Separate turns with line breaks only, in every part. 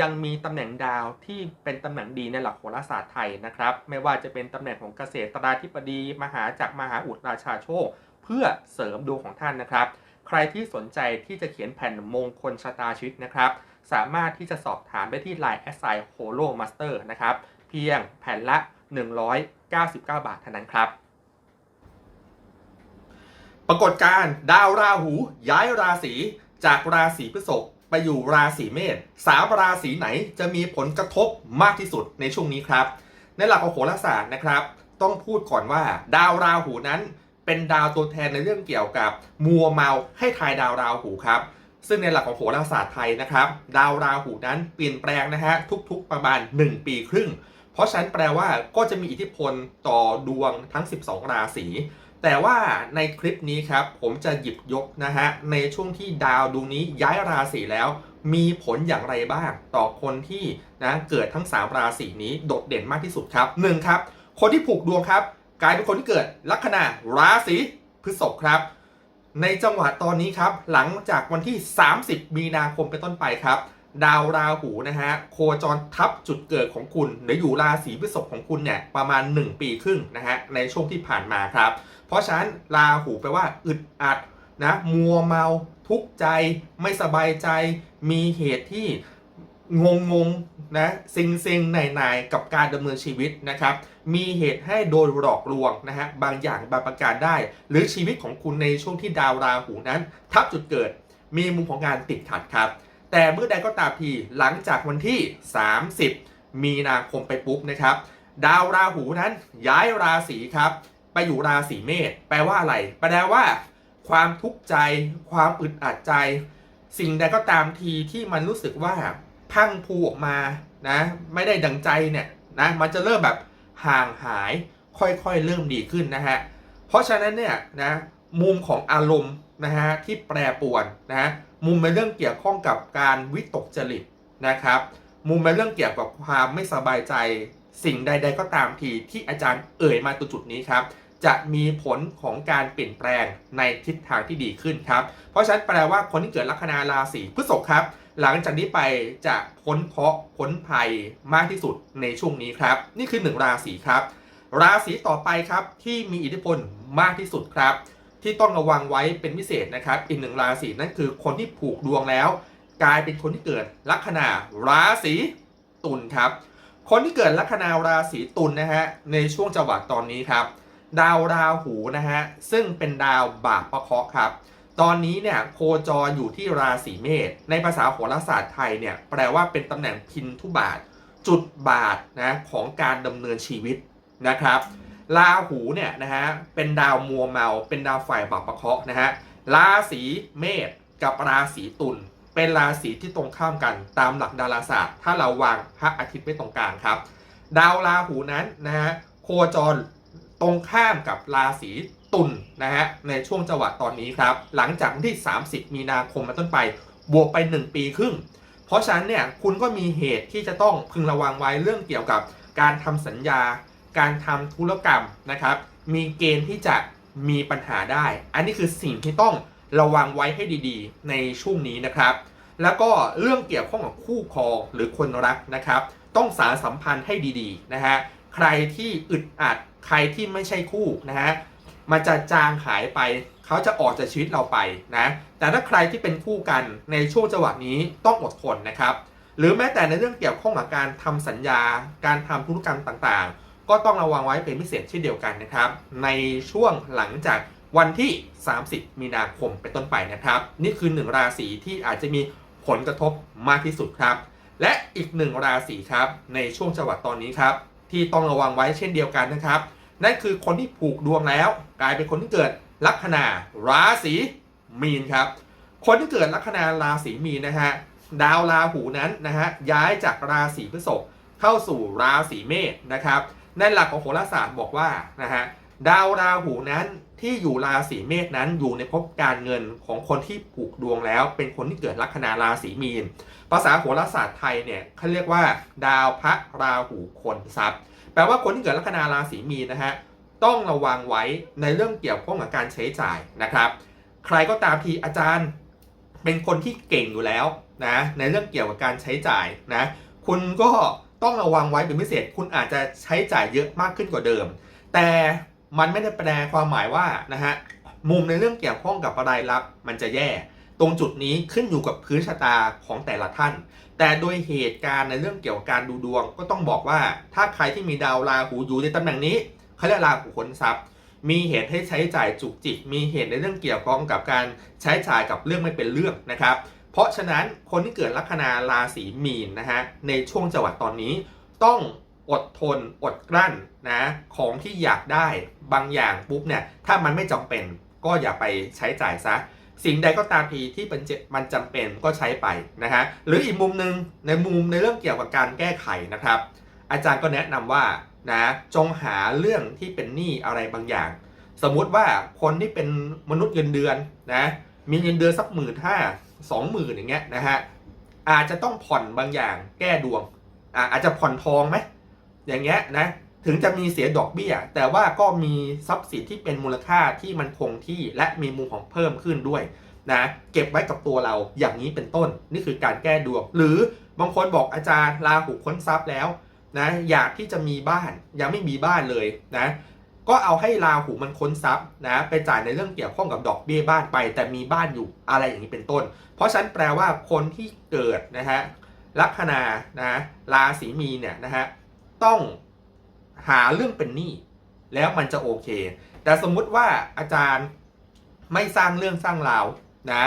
ยังมีตำแหน่งดาวที่เป็นตำแหน่งดีในหลักโหราศาสตร์ไทยนะครับ ไม่ว่าจะเป็นตำแหน่งของเกษตราธิบดี มหาจักรมหาอุดราชาโชค เพื่อเสริมดวงของท่านนะครับ ใครที่สนใจที่จะเขียนแผ่นมงคลชะตาชีวิตนะครับ สามารถที่จะสอบถามได้ที่ Line แอสไซโฮโลมาสเตอร์นะครับ เพียงแผ่นละ 199 บาทเท่านั้นครับ ปรากฏการดาวราหูย้ายราศีจากราศีพฤษภ ไปอยู่ราศีเมษสามราศีไหนจะมีผลกระทบมากที่สุดในช่วงนี้ครับ ในหลักของโหราศาสตร์นะครับ ต้องพูดก่อนว่า ดาวราหูนั้นเป็นดาวตัวแทนในเรื่องเกี่ยวกับ มัวเมาให้ทายดาวราหูครับซึ่งในหลักของโหราศาสตร์ไทยนะครับ ดาวราหูนั้นเปลี่ยนแปลงนะฮะทุกๆประมาณ 1 ปีครึ่ง เพราะฉะนั้นแปลว่าก็จะมีอิทธิพลต่อดวงทั้ง 12 ราศี แต่ว่าในคลิปนี้ครับผมจะหยิบยกนะฮะในช่วงที่ดาวดวงนี้ย้ายราศีแล้ว มีผลอย่างไรบ้าง ต่อคนที่นะเกิดทั้ง 3 ราศีนี้โดดเด่นมากที่สุดครับ 1. ครับคนที่ผูกดวงครับ กลายเป็นคนที่เกิดลัคนาราศีพฤษภครับ ในจังหวะตอนนี้ครับ หลังจากวันที่ 30 มีนาคมเป็นต้นไปครับ ดาวราหูนะฮะโคจรทับจุดเกิดของคุณ หรืออยู่ราศีพฤษภของคุณเนี่ยประมาณ 1 ปีครึ่งนะฮะในช่วงที่ผ่านมาครับ เพราะฉะนั้นราหูแปลว่าอึดอัดนะมัวเมาทุกข์ใจ ไม่สบายใจ มีเหตุที่งงงๆนะซิงซิงๆในๆกับการดำเนินชีวิตนะครับ มีเหตุให้โดนหลอกลวงนะฮะบางอย่างบางประการได้ หรือชีวิตของคุณในช่วงที่ดาวราหูนั้น ทับจุดเกิด มีมุมของการติดขัดครับ แต่เมื่อใดก็ตามทีหลังจากวันที่ 30 มีนาคมไปปุ๊บนะครับ ดาวราหูนั้นย้ายราศีครับ อยู่ราศีเมษแปลว่าอะไร แปลว่า ความทุกข์ใจ ความอึดอัดใจ สิ่งใดก็ตามทีที่มันรู้สึกว่าพังพูออกมานะ ไม่ได้ดังใจเนี่ยนะมันจะเริ่มแบบห่างหายค่อยๆเริ่มดีขึ้นนะฮะเพราะฉะนั้นเนี่ยนะมุมของอารมณ์นะฮะที่แปรปวนนะฮะมุมในเรื่องเกี่ยวข้องกับการวิตกจริตนะครับ มุมในเรื่องเกี่ยวกับความไม่สบายใจ สิ่งใด ๆ ก็ตามทีที่อาจารย์เอ่ยมาตัวจุดนี้ครับ จะมีผลของการเปลี่ยนแปลงในทิศทางที่ดีขึ้นครับ เพราะฉะนั้นแปลว่าคนที่เกิดลัคนาราศีพฤษภครับ หลังจากนี้ไปจะพ้นเคราะห์พ้นภัยมากที่สุดในช่วงนี้ครับ นี่คือหนึ่งราศีครับ ราศีต่อไปครับที่มีอิทธิพลมากที่สุดครับ ที่ต้องระวังไว้เป็นพิเศษนะครับ อีกหนึ่งราศีนั่นคือคนที่ผูกดวงแล้ว กลายเป็นคนที่เกิดลัคนาราศีตุลครับ คนที่เกิดลัคนาราศีตุลนะฮะในช่วงจังหวะตอนนี้ครับ ดาวราหูนะฮะซึ่งเป็นดาวบาปประเคาะครับ ตอนนี้เนี่ยโคจรอยู่ที่ราศีเมษในภาษาโหราศาสตร์ไทยเนี่ยแปลว่าเป็นตำแหน่งพินทุบาท จุดบาทนะของการดำเนินชีวิตนะครับราหูเนี่ยนะฮะเป็นดาวมัวเมา เป็นดาวฝ่ายบาปประเคาะนะฮะราศีเมษกับราศีตุลเป็นราศีที่ตรงข้ามกันตามหลักดาราศาสตร์ ถ้าเราวางพระอาทิตย์ไว้ตรงกลางครับ ดาวราหูนั้นนะฮะโคจร ตรงข้ามกับราศีตุลนะฮะในช่วงจังหวะตอนนี้ครับ หลังจากวันที่ 30 มีนาคมมาต้นไป บวกไป 1 ปีครึ่ง เพราะฉะนั้นเนี่ยคุณก็มีเหตุที่จะต้องพึงระวังไว้เรื่องเกี่ยวกับการทำสัญญา การทำธุรกรรมนะครับ มีเกณฑ์ที่จะมีปัญหาได้ อันนี้คือสิ่งที่ต้องระวังไว้ให้ดีๆ ในช่วงนี้นะครับ แล้วก็เรื่องเกี่ยวข้องกับคู่ครองหรือคนรักนะครับ ต้องสารสัมพันธ์ให้ดีๆนะฮะ ใครที่อึดอัด ใครที่ไม่ใช่คู่นะฮะมันจะจางหายไป เขาจะออกจากชีวิตเราไปนะ แต่ถ้าใครที่เป็นคู่กันในช่วงจังหวะนี้ต้องอดทนนะครับ หรือแม้แต่ในเรื่องเกี่ยวข้องกับการทำสัญญา การทำธุรกรรมต่างๆ ก็ต้องระวังไว้เป็นพิเศษเช่นเดียวกันนะครับ ในช่วงหลังจากวันที่ 30 มีนาคมเป็นต้นไปนะครับ นี่คือหนึ่งราศีที่อาจจะมีผลกระทบมากที่สุดครับ และอีกหนึ่งราศีครับในช่วงจังหวะตอนนี้ครับ ที่ต้องระวังไว้เช่นเดียวกันนะครับ นั่นคือคนที่ผูกดวงแล้ว กลายเป็นคนที่เกิดลัคนาราศีมีนครับ คนที่เกิดลัคนาราศีมีนนะฮะดาวราหูนั้นนะฮะย้ายจากราศีพฤษภเข้าสู่ราศีเมษนะครับในหลักของโหราศาสตร์บอกว่านะฮะ ดาวราหูนั้นที่อยู่ราศีเมษนั้นอยู่ในภพการเงินของคนที่ผูกดวงแล้ว เป็นคนที่เกิดลัคนาราศีมีน ภาษาโหราศาสตร์ไทยเนี่ยเขาเรียกว่า ดาวพระราหูคนทรัพย์ แปลว่าคนที่เกิดลัคนาราศีมีนนะฮะต้องระวังไว้ในเรื่องเกี่ยวข้องกับการใช้จ่ายนะครับ ใครก็ตามทีอาจารย์เป็นคนที่เก่งอยู่แล้วนะในเรื่องเกี่ยวกับการใช้จ่ายนะคุณก็ต้องระวังไว้เป็นพิเศษ คุณอาจจะใช้จ่ายเยอะมากขึ้นกว่าเดิม แต่ มันไม่ได้แปลความหมายว่านะฮะมุมในเรื่องเกี่ยวข้องกับรายรับมันจะแย่ ตรงจุดนี้ขึ้นอยู่กับพื้นชะตาของแต่ละท่าน แต่โดยเหตุการณ์ในเรื่องเกี่ยวกับการดูดวง ก็ต้องบอกว่าถ้าใครที่มีดาวราหูอยู่ในตำแหน่งนี้เขาเรียกราหูขนทรัพย์ มีเหตุให้ใช้จ่ายจุกจิก มีเหตุในเรื่องเกี่ยวข้องกับการใช้จ่ายกับเรื่องไม่เป็นเรื่องนะครับ เพราะฉะนั้นคนที่เกิดลัคนาราศีมีนนะฮะในช่วงจังหวะตอนนี้ต้อง อดทน อดกลั้นนะของที่อยากได้บางอย่างปุ๊บเนี่ยถ้ามันไม่จำเป็นก็อย่าไปใช้จ่ายซะ สิ่งใดก็ตามทีที่มันจำเป็นก็ใช้ไปนะฮะหรืออีกมุมหนึ่งในมุมในเรื่องเกี่ยวกับการแก้ไขนะครับ อาจารย์ก็แนะนำว่านะจงหาเรื่องที่เป็นหนี้อะไรบางอย่าง สมมุติว่าคนที่เป็นมนุษย์เงินเดือนนะมีเงินเดือนสักหมื่นห้าสองหมื่นอย่างเงี้ยนะฮะอาจจะต้องผ่อนบางอย่างแก้ดวงอาจจะผ่อนทองไหม อย่างเงี้ยนะถึงจะมีเสียดอกเบี้ย แต่ว่าก็มีทรัพย์สินที่เป็นมูลค่าที่มันคงที่และมีมุมของเพิ่มขึ้นด้วยนะเก็บไว้กับตัวเราอย่างนี้เป็นต้น นี่คือการแก้ดวง หรือบางคนบอกอาจารย์ลาหูค้นทรัพย์แล้วนะอยากที่จะมีบ้านยังไม่มีบ้านเลยนะก็เอาให้ลาหูมันค้นทรัพย์นะไปจ่ายในเรื่องเกี่ยวข้องกับดอกเบี้ยบ้านไป แต่มีบ้านอยู่อะไรอย่างนี้เป็นต้น เพราะฉะนั้นแปลว่าคนที่เกิดนะฮะลัคนานะราศีมีเนี่ยนะฮะ ต้องหาเรื่องเป็นหนี้แล้วมันจะโอเค แต่สมมุติว่าอาจารย์ไม่สร้างเรื่องสร้างราวนะ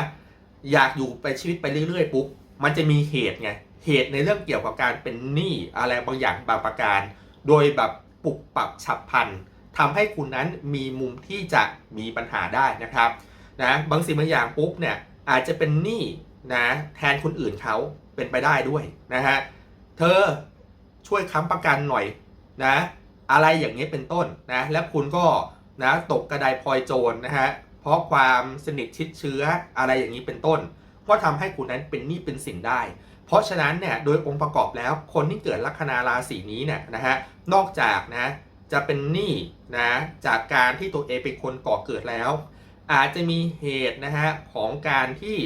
อยากอยู่ไปชีวิตไปเรื่อยๆปุ๊บมันจะมีเหตุไงเหตุในเรื่องเกี่ยวกับการเป็นหนี้อะไรบางอย่างบางประการ โดยแบบปรับปรับฉับพลันทำให้คุณนั้นมีมุมที่จะมีปัญหาได้นะครับนะบางสิ่งบางอย่างปุ๊บเนี่ยอาจจะเป็นหนี้นะแทนคนอื่นเขาเป็นไปได้ด้วยนะฮะเธอ ช่วยค้ำประกันหน่อยนะอะไรอย่างนี้เป็นต้นนะและคุณก็นะตกกระไดพลอยโจรนะฮะเพราะความสนิทชิดเชื้ออะไรอย่างนี้เป็นต้น ก็ทำให้คุณนั้นเป็นหนี้เป็นสินได้ เพราะฉะนั้นเนี่ยโดยองค์ประกอบแล้วคนที่เกิดลัคนาราศีนี้เนี่ยนะฮะนอกจากนะจะเป็นหนี้นะจากการที่ตัวเองเป็นคนก่อเกิดแล้ว อาจจะมีเหตุนะฮะของการที่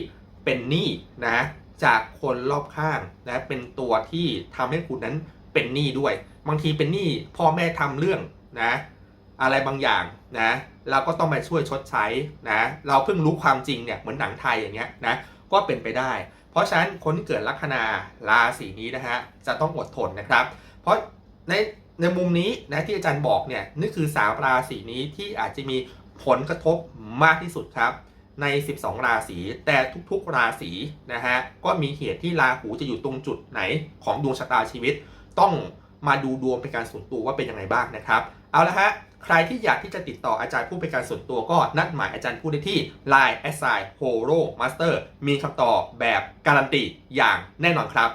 เป็นหนี้นะจากคนรอบข้างนะเป็นตัวที่ทำให้คุณนั้น เป็นหนี้ด้วย บางทีเป็นหนี้พ่อแม่ทำเรื่องนะอะไรบางอย่างนะเราก็ต้องมาช่วยชดใช้นะเราเพิ่งรู้ความจริงเนี่ยเหมือนหนังไทยอย่างเงี้ยนะก็เป็นไปได้ เพราะฉะนั้นคนที่เกิดลัคนาราศีนี้นะฮะจะต้องอดทนนะครับ เพราะในในมุมนี้นะที่อาจารย์บอกเนี่ยนี่คือสามราศีนี้ที่อาจจะมีผลกระทบมากที่สุดครับ ใน 12 ราศีแต่ทุกๆราศีนะฮะก็มีเหตุที่ราหูจะอยู่ตรงจุดไหนของดวงชะตาชีวิต ต้องมาดูดวงเป็นการส่วนตัวว่าเป็นยังไงบ้างนะครับ เอาละฮะใครที่อยากที่จะติดต่ออาจารย์ผู้เป็นการส่วนตัวก็นัดหมายอาจารย์ผู้ได้ที่ Line s i h o r o Master มีคำตอบแบบการันตีอย่างแน่นอนครับ